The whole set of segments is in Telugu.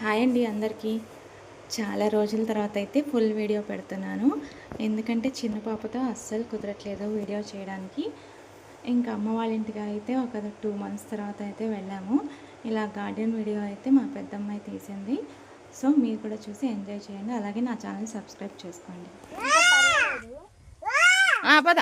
హాయ్ అండి అందరికీ. చాలా రోజుల తర్వాత అయితే ఫుల్ వీడియో పెడుతున్నాను. ఎందుకంటే చిన్న పాపతో అస్సలు కుదరట్లేదు వీడియో చేయడానికి. ఇంకా అమ్మ వాళ్ళ ఇంటికి అయితే ఒక టూ మంత్స్ తర్వాత అయితే వెళ్ళాము. ఇలా గార్డెన్ వీడియో అయితే మా పెద్దమ్మాయి తీసింది. సో మీరు కూడా చూసి ఎంజాయ్ చేయండి. అలాగే నా ఛానల్ సబ్స్క్రైబ్ చేసుకోండి. పద.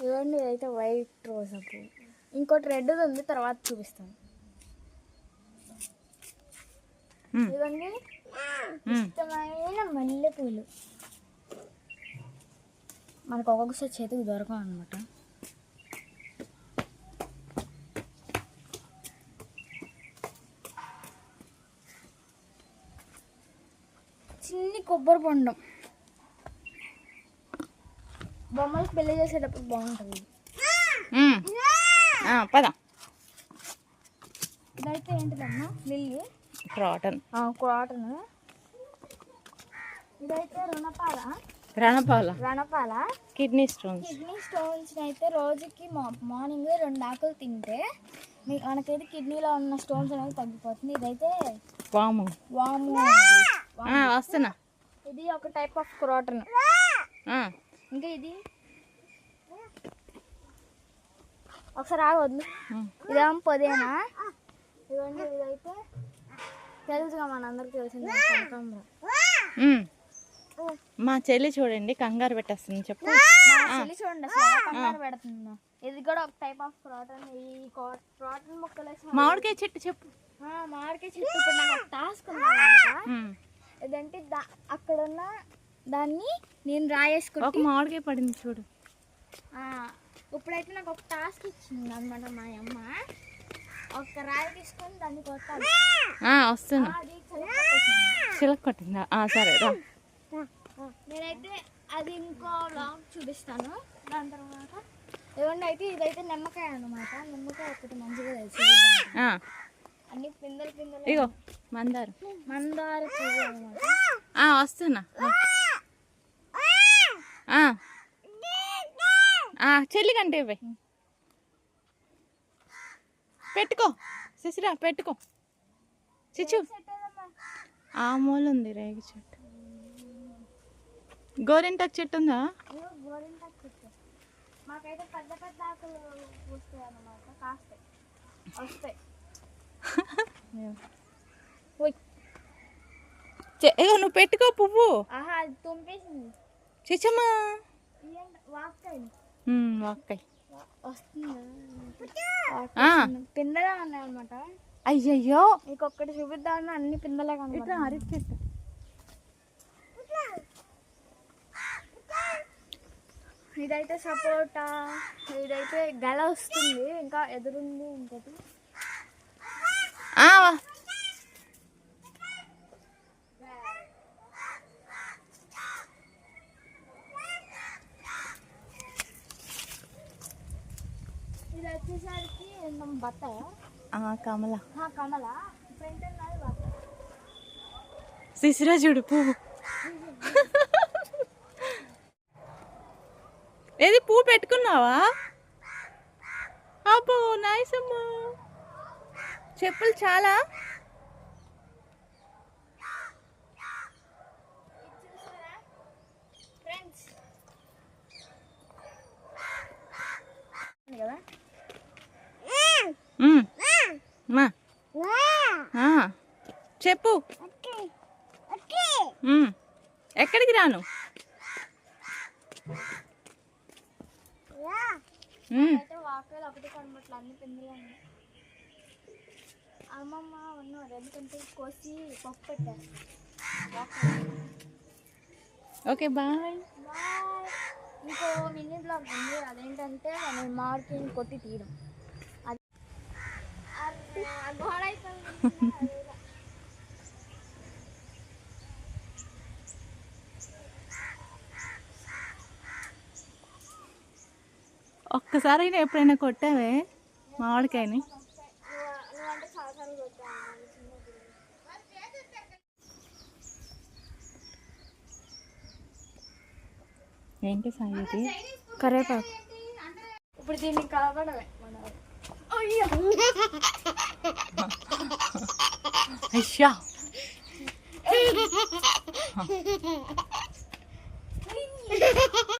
ఇవన్నీ అయితే వైట్ రోజా పువ్వు ఇంకోటి రెడ్ ఉంది తర్వాత చూపిస్తాను మ్మ్. ఇష్టమైన మల్లె పూలు మనకు ఒక్కొక్కసారి చేతికి దొరకవు అనమాట చిన్ని కొబ్బరి బొండం. బొమ్మలకు పెళ్ళి చేసేటప్పుడు బాగుంటుంది. పద. ఇదైతే ఏంటిదమ్మా? లిల్లీ. క్రాటన్. కాటన్ ఇదైతే రుణపాల. రణపాల. రణపాల. Kidney stones. కిడ్నీ స్టోన్స్ అయితే రోజుకి మార్నింగ్ రెండు ఆకులు తింటే మనకైతే కిడ్నీలో ఉన్న స్టోన్స్ అనేది తగ్గిపోతుంది. ఇదైతే వాము. వాము. వస్తున్నా. ఇది ఒక టైప్ ఆఫ్ క్రోటన్. ఇంకా ఇది? ఒకసారి ఆగవద్దు. ఇదేమో పుదీనా? ఇదండి ఇదైతే తెలుసుగా మనందరికి తెలిసింది కనకాంబరం మ్మ్. మా చెల్లి చూడండి కంగారు పెట్టేస్తుంది చెప్పు. మా చెల్లి చూడండి కంగారు పెడుతుందో. ఇది కూడా ఒక టైప్ ఆఫ్ క్రాటన్ ఈ క్రాటన్ మొక్కలు మామిడికాయ చెట్టు చెప్పు. మామిడికాయ చెట్టు ఇప్పుడు నాకు టాస్క్ ఉందన్నమాట. మ్మ్. ఏదంటే దా అక్కడ ఉన్న దాన్ని నేను ఒక రాయేసుకుంటే మామిడికాయ పడింది చూడు. ఇప్పుడైతే నాకు ఒక టాస్క్ ఇచ్చింది అనమాట మా అమ్మ. ఒక రాయి తీసుకొని దాన్ని కొట్టాలి. వస్తున్నా. చిలక కొట్టిందా. సరే రా. నేనైతే అది ఇంకో లాగ్ చూపిస్తాను. దాని తర్వాత ఏమండి అయితే ఇదైతే నిమ్మకాయ అన్నమాట. నిమ్మకాయ ఒకటి మంచిగా తెలుసు అన్ని పిందెలు పిందెలు ఇగో మందారు. మందార పువ్వు అనమాట వస్తున్నా ఆ. ఆ, చెల్లి కంటే ఇవ్వే. పెట్టుకో. శిశిరా పెట్టుకో. చిచ్చు. ఆ మూల ఉంది రేగి చెట్టు. గోరింటాకు చెట్టు ఉందా? గోరింటాకు చెట్టు. మాకైతే పెద్ద పెద్ద ఆకులు పూస్తాయి అన్నమాట. కాస్తాయి. వస్తాయి. ఓయ్. చె- ఇగో నువ్వు పెట్టుకో పువ్వు. తుంపేసింది. చిచ్చమ్మా. పిందెలే ఉన్నాయి అనమాట అయ్యయ్యో. ఇంకొకటి చూపిద్దామని అన్ని పిందెలే ఇట్లా చెట్టు ఇదైతే సపోటా. ఇదైతే గల వస్తుంది. ఇంకా ఎదురుంది ఇంకోటి ఆ, ఇది వచ్చేసరికి కమల. కమల. శిశిరా చూడు పువ్వు ఏది పువ్వు పెట్టుకున్నావా? అబ్బో నైస్ అమ్మా. చెప్పులు చాలా ఫ్రెండ్స్ కదా ఉమ్. మా ఆ, చెప్పు. ఎక్కడికి రాను? అమ్మమ్మ ఉన్నారు ఎందుకంటే కోసి పప్పు పెట్టారు. Okay bye. ఇంకో మినీ బ్లాగ్ ఉంది అదేంటంటే మనం మార్కింగ్ కొట్టి తీయడం. అది గోడ అయిపోయింది. ఒక్కసారి ఎప్పుడైనా కొట్టావే? మామిడికాయని. ఏంటి సాయి ఇది కరేపాకు. ఇప్పుడు దీన్ని కాపాడమే అయ్యా.